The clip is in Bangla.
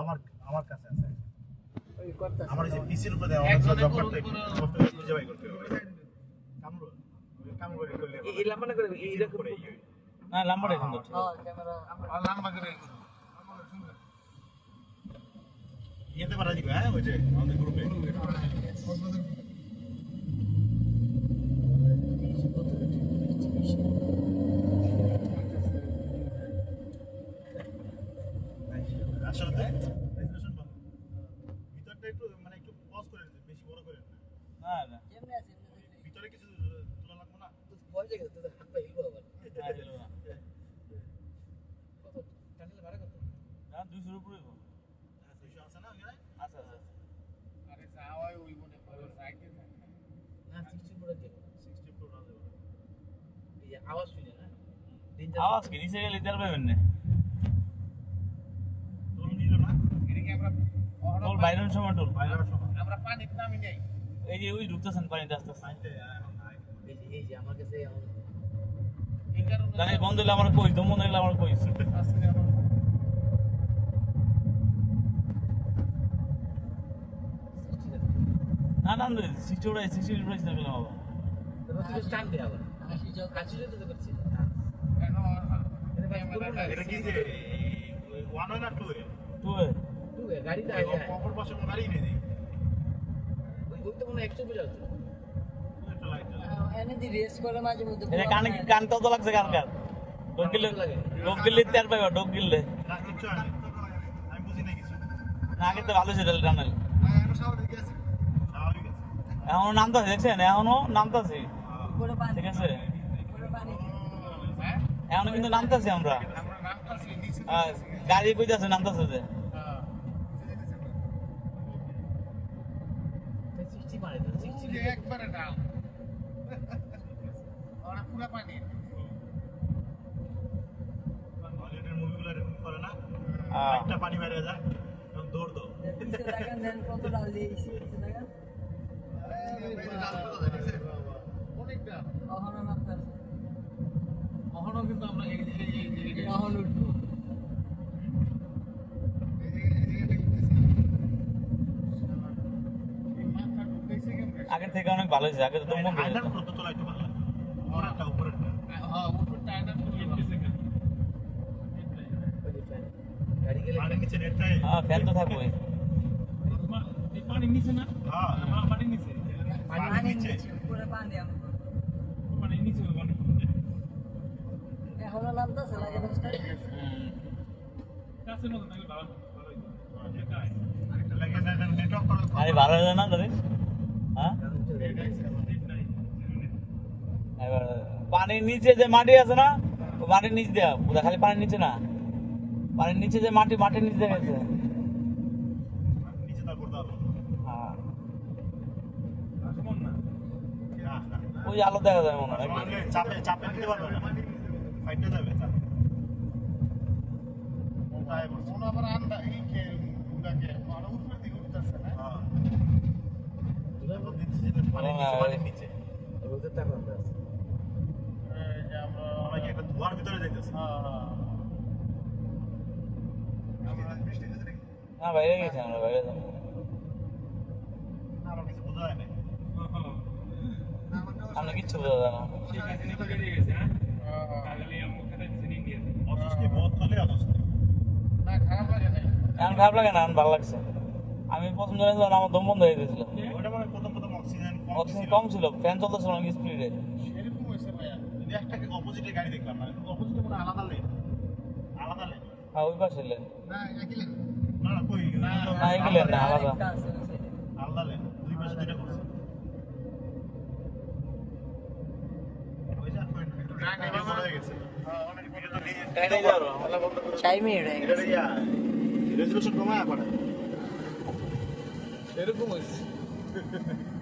আমার আমার কাছে আছে। আমার যে পিসির উপরে দেওয়া অনেক জব করতে খুঁজে বাই করতে হবে। কামড় কামড় করে করলে এই লাম্বা না করে এইরকম করে না লাম্বাটা এখন হ্যাঁ ক্যামেরা লম্বা করে ইয়েতে পারা দিবে হ্যাঁ ওই যে আমাদের গ্রুপে একটু মানে একটু পজ করে দিতে বেশি বড় করে না। না না। কেমনে আছে ভিতরে কিছু তোলা লাগবে না? তো ভয় লাগে তো হাত পা হিলবো আবার। না, দিলো না। কত? টানলে ভাড়া কত? না, দুইশোর উপরে গো। দুইশো আছে না ওখানে আচ্ছা, আচ্ছা। না সিক্সটি পুরো দেব সিক্সটি প্রো না দেবো এই আওয়াজ শুনে না। দিন আওয়াজ কি? নিচে গেলে তেল পাবেন না। তোল নিল না টোল বাইরের সময় টোল। বাইরের সময় এই যে ওই ঢুকতেছেন পানিতে আস্তে আস্তে। নাই এই যে এই যে আমার কাছে জানি বন্ধ হলে আমার কইস, দম বন্ধ হলে আমার কইস। না, না, 60 উড়াই, 60 উড়াইস না গেলাম বাবা। টান দে আবার। কাছে তো করছি এটা কি যে ওয়ান হয় না টু এ তুই, তুই গাড়িতে আয়। যায় পাশে কোনো গাড়ি নেই ওই ওই মনে একশো বোঝাচ্ছে একটা এনে দি রেস করে মাঝে মধ্যে এটা কানে কি- কান কত লাগছে কানকার? ডোক গিললে- ডোক গিললে তেল পাইবা, ডোক গিললে। না কিচ্ছু হয় না আমি বুঝি না কিছু। না, আগে তো ভালো ছিল টানেল। এখনও নামতাছে, দেখছেন? এখনও নামতাছে। ঠিক আছে? এখনও কিন্তু নামতাছি আমরা। গাড়ি কইতাছে নামতাছে যে। মারে তো সিক্সটি হলিউডের মুভিগুলো এরকম করে না? একটা পানি মেরে যায় এবং দৌড় দৌড়। টাকা দেন কত ডাল দিয়েছি কিন্তু আমরা এই এই এই অহন উঠবো আগের থেকে অনেক ভালো হয়েছে আগে তো দম বন্ধ হয়ে যেত। উপরেরটা উপরেরটা হ্যাঁ আয়না গাড়ি গেলে পানির নিচে নেটটাই হ্যাঁ ফ্যান তো থাকবোই পানির নিচে না? হ্যাঁ। পানির নিচে। পানি নিচে। উপরে পানি পানির নিচে মানে এখনও নামতেছে লাগে দশটা কাছের মতো থাকলে ভালো ভালো করা আরে ভালো হয়ে যায় না তাহলে হ্যাঁ নেট নাই এবার পানির নিচে যে মাটি আছে না মাটির নিচ দেয়া পুরা খালি পানির নিচে না। পানির নিচে যে মাটি মাটির নিচে গেছে। হ্যাঁ। হ্যাঁ, হ্যাঁ। ওই আলো দেখা যায় মনে হয়। চাপে চাপে দিতে পারবে না ফাইটে যাবে চাপে ওটাই বলছি ওনা আবার আন্দা এই কে উনাকে আর উপরের দিকে উঠতেছে না হ্যাঁ। তো দিচ্ছি পানির নিচে পানির নিচে রোদের তার আছে এই যে আমরা আমরা কি একটা ধোয়ার হ্যাঁ হ্যাঁ না বাইরে গেছে আমরা বাইরে যাব। আমার কিছু বোঝা যায় না আমরা কিচ্ছু বোঝা যায় না। হ্যাঁ? না এখন খারাপ লাগে না এখন ভালো লাগছে। আমি প্রথম জানি আমার দম বন্ধ হয়ে গেছিল। মানে প্রথম প্রথম অক্সিজেন কম ছিল। কম ছিল ফ্যান চলতেছিল অনেক স্পিডে কিন্তু অপোজিটে গাড়ি দেখলাম মানে অপোজিটে মানে আলাদা লেন আলাদা লেন হ্যাঁ ওই পাশে লেন না একই লাগে না না কই? না এগুলো না আলাদা। আলাদা লেন দুই পাশে দুইটা করছে। এরকম হয়েছে।